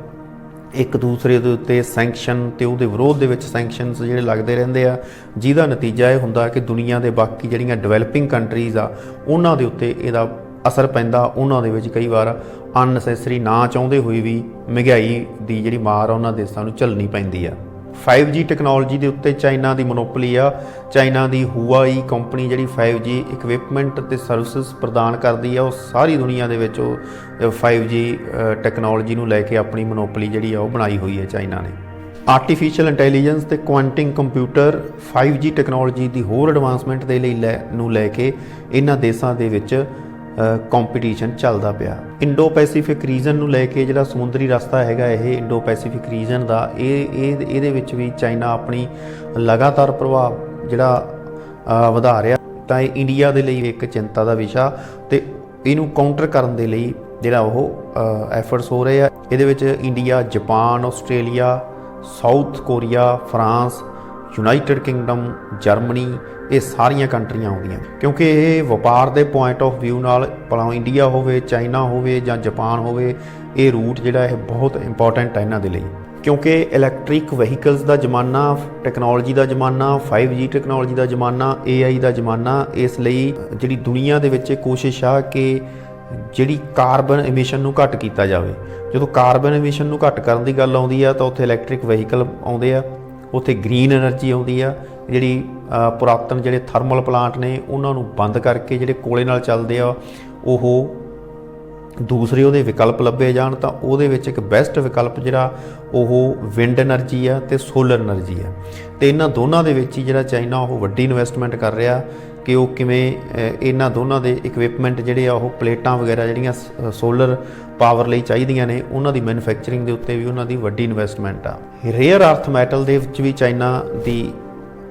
ਇੱਕ ਦੂਸਰੇ ਦੇ ਉੱਤੇ ਸੈਂਕਸ਼ਨ ਤੇ ਉਹਦੇ ਵਿਰੋਧ ਦੇ ਵਿੱਚ ਸੈਂਕਸ਼ਨਸ ਜਿਹੜੇ ਲੱਗਦੇ ਰਹਿੰਦੇ ਆ। ਜਿਹਦਾ ਨਤੀਜਾ ਇਹ ਹੁੰਦਾ ਕਿ ਦੁਨੀਆ ਦੇ ਬਾਕੀ ਜਿਹੜੀਆਂ ਡਿਵੈਲਪਿੰਗ ਕੰਟਰੀਜ਼ ਆ, ਉਹਨਾਂ ਦੇ ਉੱਤੇ ਇਹਦਾ ਅਸਰ ਪੈਂਦਾ। ਉਹਨਾਂ ਦੇ ਵਿੱਚ ਕਈ ਵਾਰ ਅਨਨੈਸੈਸਰੀ ਨਾ ਚਾਹੁੰਦੇ ਹੋਏ ਵੀ ਮਹਿੰਗਾਈ ਦੀ ਜਿਹੜੀ ਮਾਰ ਆ, ਉਹਨਾਂ ਦੇਸ਼ਾਂ ਨੂੰ ਝੱਲਣੀ ਪੈਂਦੀ ਆ। 5G ਟੈਕਨੋਲੋਜੀ ਦੇ ਉੱਤੇ ਚਾਈਨਾ ਦੀ ਮੋਨੋਪੋਲੀ ਆ ਚਾਈਨਾ ਦੀ ਹੂਆਈ ਕੰਪਨੀ ਜਿਹੜੀ 5G ਇਕਵਿਪਮੈਂਟ ਤੇ ਸਰਵਿਸਿਜ਼ ਪ੍ਰਦਾਨ ਕਰਦੀ ਆ ਉਹ ਸਾਰੀ ਦੁਨੀਆ ਦੇ ਵਿੱਚ ਉਹ ਅ, 5G ਅ, ਟੈਕਨੋਲੋਜੀ ਨੂੰ ਲੈ ਕੇ ਆਪਣੀ ਮੋਨੋਪੋਲੀ ਜਿਹੜੀ ਆ ਉਹ ਬਣਾਈ ਹੋਈ ਹੈ ਚਾਈਨਾ ਨੇ। ਆਰਟੀਫੀਸ਼ੀਅਲ ਇੰਟੈਲੀਜੈਂਸ ਤੇ ਕੁਆਂਟਿੰਗ ਕੰਪਿਊਟਰ 5G ਟੈਕਨੋਲੋਜੀ ਦੀ ਹੋਰ ਐਡਵਾਂਸਮੈਂਟ ਦੇ ਲਈ ਲੈ- ਨੂੰ ਲੈ ਕੇ ਇਹਨਾਂ ਦੇਸ਼ਾਂ ਦੇ ਵਿੱਚ ਕੰਪੀਟੀਸ਼ਨ ਚੱਲਦਾ ਪਿਆ। ਇੰਡੋ ਪੈਸੀਫਿਕ ਰੀਜਨ ਨੂੰ ਲੈ ਕੇ ਜਿਹੜਾ ਸਮੁੰਦਰੀ ਰਸਤਾ ਹੈਗਾ ਇਹ ਇੰਡੋ ਪੈਸੀਫਿਕ ਰੀਜਨ ਦਾ, ਇਹ ਇਹ, ਇਹਦੇ ਵਿੱਚ ਵੀ ਚਾਈਨਾ ਆਪਣੀ ਲਗਾਤਾਰ ਪ੍ਰਭਾਵ ਜਿਹੜਾ ਵਧਾ ਰਿਹਾ। ਤਾਂ ਇਹ ਇੰਡੀਆ ਦੇ ਲਈ ਇੱਕ ਚਿੰਤਾ ਦਾ ਵਿਸ਼ਾ ਤੇ ਇਹਨੂੰ ਕਾਊਂਟਰ ਕਰਨ ਦੇ ਲਈ ਜਿਹੜਾ ਉਹ ਐਫਰਟਸ ਹੋ ਰਹੇ ਆ। ਇਹਦੇ ਵਿੱਚ India Japan Australia South Korea France United Kingdom Germany ਇਹ ਸਾਰੀਆਂ ਕੰਟਰੀਆਂ ਆਉਂਦੀਆਂ। ਕਿਉਂਕਿ ਇਹ ਵਪਾਰ ਦੇ ਪੁਆਇੰਟ ਆਫ View ਨਾਲ ਭਲਾ ਇੰਡੀਆ ਹੋਵੇ ਚਾਈਨਾ ਹੋਵੇ ਜਾਂ ਜਾਪਾਨ ਹੋਵੇ, ਇਹ ਰੂਟ ਜਿਹੜਾ ਇਹ ਬਹੁਤ ਇੰਪੋਰਟੈਂਟ ਹੈ ਇਹਨਾਂ ਦੇ ਲਈ। ਕਿਉਂਕਿ ਇਲੈਕਟ੍ਰਿਕ ਵਹੀਕਲਸ ਦਾ ਜ਼ਮਾਨਾ ਟੈਕਨੋਲੋਜੀ ਦਾ ਜ਼ਮਾਨਾ 5G ਟੈਕਨੋਲੋਜੀ ਦਾ ਜ਼ਮਾਨਾ AI ਦਾ ਜ਼ਮਾਨਾ, ਇਸ ਲਈ ਜਿਹੜੀ ਦੁਨੀਆ ਦੇ ਵਿੱਚ ਇਹ ਕੋਸ਼ਿਸ਼ ਆ ਕਿ ਜਿਹੜੀ ਕਾਰਬਨ ਐਮਿਸ਼ਨ ਨੂੰ ਘੱਟ ਕੀਤਾ ਜਾਵੇ। ਜਦੋਂ ਕਾਰਬਨ ਐਮਿਸ਼ਨ ਨੂੰ ਘੱਟ ਕਰਨ ਦੀ ਗੱਲ ਆਉਂਦੀ ਆ ਤਾਂ ਉੱਥੇ ਇਲੈਕਟ੍ਰਿਕ ਵਹੀਕਲ ਆਉਂਦੇ ਆ, ਉੱਥੇ ਗ੍ਰੀਨ એનર્ਜੀ ਆਉਂਦੀ ਆ ਜਿਹੜੀ ਪੁਰਾਤਨ ਜਿਹੜੇ ਥਰਮਲ ਪਲਾਂਟ ਨੇ, ਉਹਨਾਂ ਨੂੰ ਬੰਦ ਕਰਕੇ ਜਿਹੜੇ ਕੋਲੇ ਨਾਲ ਚੱਲਦੇ ਆ, ਉਹ ਦੂਸਰੇ ਉਹਦੇ ਵਿਕਲਪ ਲੱਭੇ ਜਾਣ, ਤਾਂ ਉਹਦੇ ਵਿੱਚ ਇੱਕ ਬੈਸਟ ਵਿਕਲਪ ਜਿਹੜਾ, ਉਹ ਵਿੰਡ એનર્ਜੀ ਆ ਤੇ ਸੋਲਰ એનર્ਜੀ ਆ। ਤੇ ਇਹਨਾਂ ਦੋਨਾਂ ਦੇ ਵਿੱਚ ਹੀ ਜਿਹੜਾ ਚਾਈਨਾ ਉਹ ਵੱਡੀ ਇਨਵੈਸਟਮੈਂਟ ਕਰ ਰਿਹਾ, ਕਿ ਉਹ ਕਿਵੇਂ ਇਹਨਾਂ ਦੋਨਾਂ ਦੇ ਇਕਵਿਪਮੈਂਟ ਜਿਹੜੇ ਆ, ਉਹ ਪਲੇਟਾਂ ਵਗੈਰਾ ਜਿਹੜੀਆਂ ਸੋਲਰ ਪਾਵਰ ਲਈ ਚਾਹੀਦੀਆਂ ਨੇ, ਉਹਨਾਂ ਦੀ ਮੈਨੂਫੈਕਚਰਿੰਗ ਦੇ ਉੱਤੇ ਵੀ ਉਹਨਾਂ ਦੀ ਵੱਡੀ ਇਨਵੈਸਟਮੈਂਟ ਆ। ਰੇਅਰ ਅਰਥ ਮੈਟਲ ਦੇ ਵਿੱਚ ਵੀ ਚਾਈਨਾ ਦੀ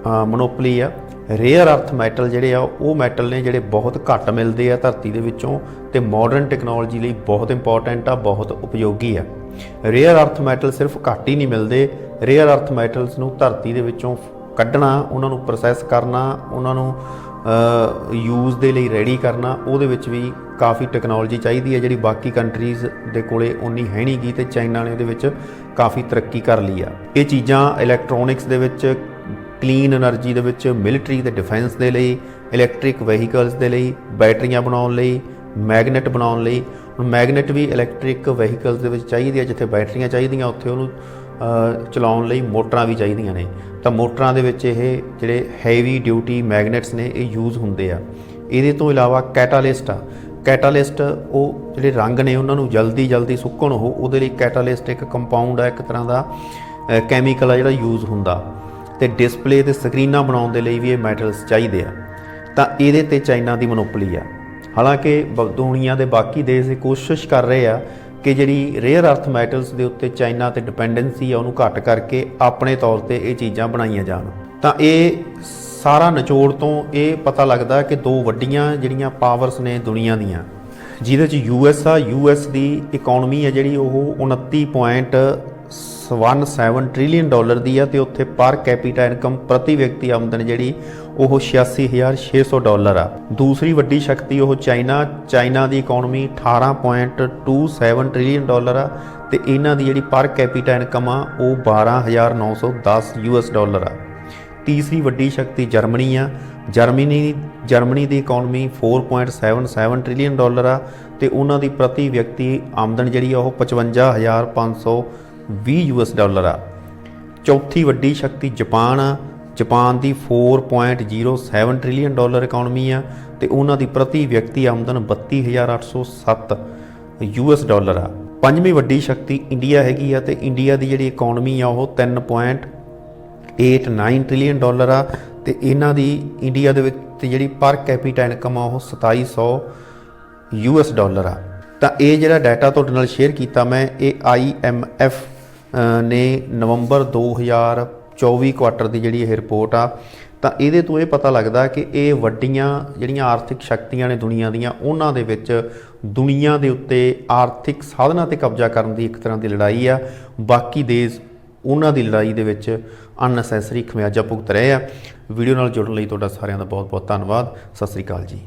ਮੋਨੋਪੋਲੀ ਆ। ਰੇਅਰ ਅਰਥ ਮੈਟਲ ਜਿਹੜੇ ਆ, ਉਹ ਮੈਟਲ ਨੇ ਜਿਹੜੇ ਬਹੁਤ ਘੱਟ ਮਿਲਦੇ ਆ ਧਰਤੀ ਦੇ ਵਿੱਚੋਂ ਤੇ ਮਾਡਰਨ ਟੈਕਨੋਲੋਜੀ ਲਈ ਬਹੁਤ ਇੰਪੋਰਟੈਂਟ ਆ, ਬਹੁਤ ਉਪਯੋਗੀ ਆ। ਰੇਅਰ ਅਰਥ ਮੈਟਲ ਸਿਰਫ ਘੱਟ ਹੀ ਨਹੀਂ ਮਿਲਦੇ। ਰੇਅਰ ਅਰਥ ਮੈਟਲਸ ਨੂੰ ਧਰਤੀ ਦੇ ਵਿੱਚੋਂ ਕੱਢਣਾ, ਉਹਨਾਂ ਨੂੰ ਪ੍ਰੋਸੈਸ ਕਰਨਾ, ਉਹਨਾਂ ਨੂੰ ਯੂਜ਼ ਦੇ ਲਈ ਰੈਡੀ ਕਰਨਾ, ਉਹਦੇ ਵਿੱਚ ਵੀ ਕਾਫੀ ਟੈਕਨੋਲੋਜੀ ਚਾਹੀਦੀ ਹੈ ਜਿਹੜੀ ਬਾਕੀ ਕੰਟਰੀਜ਼ ਦੇ ਕੋਲੇ ਉਨੀ ਹੈ ਨਹੀਂ ਗੀ ਤੇ ਚਾਈਨਾ ਨੇ ਉਹਦੇ ਵਿੱਚ ਕਾਫੀ ਤਰੱਕੀ ਕਰ ਲਈ ਆ। ਇਹ ਚੀਜ਼ਾਂ ਇਲੈਕਟ੍ਰੋਨਿਕਸ ਦੇ ਵਿੱਚ ਕਲੀਨ એનર્ਜੀ ਦੇ ਵਿੱਚ ਮਿਲਟਰੀ ਤੇ ਡਿਫੈਂਸ ਦੇ ਲਈ, ਇਲੈਕਟ੍ਰਿਕ ਵਹੀਕਲਸ ਦੇ ਲਈ, ਬੈਟਰੀਆਂ ਬਣਾਉਣ ਲਈ, ਮੈਗਨੇਟ ਬਣਾਉਣ ਲਈ। ਹੁਣ ਮੈਗਨੇਟ ਵੀ ਇਲੈਕਟ੍ਰਿਕ ਵਹੀਕਲਸ ਦੇ ਵਿੱਚ ਚਾਹੀਦੀ ਹੈ, ਜਿੱਥੇ ਬੈਟਰੀਆਂ ਚਾਹੀਦੀਆਂ, ਉੱਥੇ ਉਹਨੂੰ ਚਲਾਉਣ ਲਈ ਮੋਟਰਾਂ ਵੀ ਚਾਹੀਦੀਆਂ ਨੇ। ਤਾਂ ਮੋਟਰਾਂ ਦੇ ਵਿੱਚ ਇਹ ਜਿਹੜੇ ਹੈਵੀ ਡਿਊਟੀ ਮੈਗਨੇਟਸ ਨੇ, ਇਹ ਯੂਜ਼ ਹੁੰਦੇ ਆ। ਇਹਦੇ ਤੋਂ ਇਲਾਵਾ ਕੈਟਾਲਿਸਟ ਆ। ਕੈਟਾਲਿਸਟ ਉਹ ਜਿਹੜੇ ਰੰਗ ਨੇ, ਉਹਨਾਂ ਨੂੰ ਜਲਦੀ ਜਲਦੀ ਸੁੱਕਣ, ਉਹ ਉਹਦੇ ਲਈ ਕੈਟਾਲਿਸਟ ਇੱਕ ਕੰਪਾਊਂਡ ਆ, ਇੱਕ ਤਰ੍ਹਾਂ ਦਾ ਕੈਮੀਕਲ ਆ ਜਿਹੜਾ ਯੂਜ਼ ਹੁੰਦਾ। ਤੇ ਡਿਸਪਲੇ ਤੇ ਸਕਰੀਨਾਂ ਬਣਾਉਣ ਦੇ ਲਈ ਵੀ ਇਹ ਮੈਟਲਸ ਚਾਹੀਦੇ ਆ। ਤਾਂ ਇਹਦੇ ਤੇ ਚਾਈਨਾ ਦੀ ਮੋਨੋਪੋਲੀ ਆ। ਹਾਲਾਂਕਿ ਬ- ਦੁਨੀਆ ਦੇ ਬਾਕੀ ਦੇਸ਼ ਇਹ ਕੋਸ਼ਿਸ਼ ਕਰ ਰਹੇ ਆ ਕਿ ਜਿਹੜੀ ਰੇਅਰ ਅਰਥ ਮੈਟਲਸ ਦੇ ਉੱਤੇ ਚਾਈਨਾ ਤੇ ਡਿਪੈਂਡੈਂਸੀ ਆ, ਉਹਨੂੰ ਘੱਟ ਕਰਕੇ ਆਪਣੇ ਤੌਰ ਤੇ ਇਹ ਚੀਜ਼ਾਂ ਬਣਾਈਆਂ ਜਾਣ। ਤਾਂ ਇਹ ਸਾਰਾ ਨਿਚੋੜ ਤੋਂ ਇਹ ਪਤਾ ਲੱਗਦਾ ਕਿ ਦੋ ਵੱਡੀਆਂ ਜਿਹੜੀਆਂ ਪਾਵਰਸ ਨੇ ਦੁਨੀਆ ਦੀਆਂ, ਜਿਹਦੇ ਚ ਯੂਐਸ ਆ ਯੂਐਸ ਦੀ ਇਕਨੋਮੀ ਹੈ ਜਿਹੜੀ ਉਹ 29.17 ਟ੍ਰਿਲੀਅਨ ਡਾਲਰ ਦੀ ਆ ਤੇ ਉੱਥੇ ਪਰ ਕੈਪੀਟਾ ਇਨਕਮ ਪ੍ਰਤੀ ਵਿਅਕਤੀ ਆਮਦਨ ਜਿਹੜੀ ਉਹ 86600 ਡਾਲਰ ਆ। ਦੂਸਰੀ ਵੱਡੀ ਸ਼ਕਤੀ ਉਹ ਚਾਈਨਾ ਚਾਈਨਾ ਦੀ ਇਕਨੋਮੀ 18.27 ਟ੍ਰਿਲੀਅਨ ਡਾਲਰ ਆ ਤੇ ਇਹਨਾਂ ਦੀ ਜਿਹੜੀ ਪਰ ਕੈਪੀਟਾ ਇਨਕਮ ਆ ਉਹ 12910 ਯੂਐਸ ਡਾਲਰ ਆ। ਤੀਸਰੀ ਵੱਡੀ ਸ਼ਕਤੀ ਜਰਮਨੀ ਆ। ਜਰਮਨੀ ਜਰਮਨੀ ਦੀ ਇਕਨੋਮੀ 4.77 ਟ੍ਰਿਲੀਅਨ ਡਾਲਰ ਆ ਤੇ ਉਹਨਾਂ ਦੀ ਪ੍ਰਤੀ ਵਿਅਕਤੀ ਆਮਦਨ ਜਿਹੜੀ ਆ ਉਹ 55520 ਯੂਐਸ ਡਾਲਰ ਆ। ਚੌਥੀ ਵੱਡੀ ਸ਼ਕਤੀ ਜਾਪਾਨ ਆ। ਜਾਪਾਨ ਦੀ 4.07 ਟ੍ਰਿਲੀਅਨ ਡਾਲਰ ਇਕਨੋਮੀ ਆ ਤੇ ਉਹਨਾਂ ਦੀ ਪ੍ਰਤੀ ਵਿਅਕਤੀ ਆਮਦਨ 32807 ਯੂਐਸ ਡਾਲਰ ਆ। ਪੰਜਵੀਂ ਵੱਡੀ ਸ਼ਕਤੀ ਇੰਡੀਆ ਹੈਗੀ ਆ ਤੇ ਇੰਡੀਆ ਦੀ ਜਿਹੜੀ ਇਕਨੋਮੀ ਆ ਉਹ 3.89 ਟ੍ਰਿਲੀਅਨ ਡਾਲਰ ਆ ਤੇ ਇਹਨਾਂ ਦੀ ਇੰਡੀਆ ਦੇ ਵਿੱਚ ਜਿਹੜੀ ਪਰ ਕੈਪੀਟਾ ਇਨਕਮ ਆ ਉਹ 2700 ਯੂਐਸ ਡਾਲਰ ਆ। ਤਾਂ ਇਹ ਜਿਹੜਾ ਡਾਟਾ ਤੁਹਾਡੇ ਨਾਲ ਸ਼ੇਅਰ ਕੀਤਾ ਮੈਂ ਇਹ IMF ਅ, ਨੇ ਨਵੰਬਰ 2024 ਕੁਆਟਰ ਦੀ ਜਿਹੜੀ ਇਹ ਰਿਪੋਰਟ ਆ, ਤਾਂ ਇਹਦੇ ਤੋਂ ਇਹ ਪਤਾ ਲੱਗਦਾ ਕਿ ਇਹ ਵੱਡੀਆਂ ਜਿਹੜੀਆਂ ਆਰਥਿਕ ਸ਼ਕਤੀਆਂ ਨੇ ਦੁਨੀਆ ਦੀਆਂ, ਉਹਨਾਂ ਦੇ ਵਿੱਚ ਦੁਨੀਆ ਦੇ ਉੱਤੇ ਆਰਥਿਕ ਸਾਧਨਾਂ ਤੇ ਕਬਜ਼ਾ ਕਰਨ ਦੀ ਇੱਕ ਤਰ੍ਹਾਂ ਦੀ ਲੜਾਈ ਆ। ਬਾਕੀ ਦੇਸ਼ ਉਹਨਾਂ ਦੀ ਲੜਾਈ ਦੇ ਵਿੱਚ ਅਨਨੈਸੈਸਰੀ ਖਮਿਆਜਾ ਭੁਗਤ ਰਹੇ ਆ। ਵੀਡੀਓ ਨਾਲ ਜੁੜਨ ਲਈ ਤੁਹਾਡਾ ਸਾਰਿਆਂ ਦਾ ਬਹੁਤ ਬਹੁਤ ਧੰਨਵਾਦ। ਸਤਿ ਸ੍ਰੀ ਅਕਾਲ ਜੀ।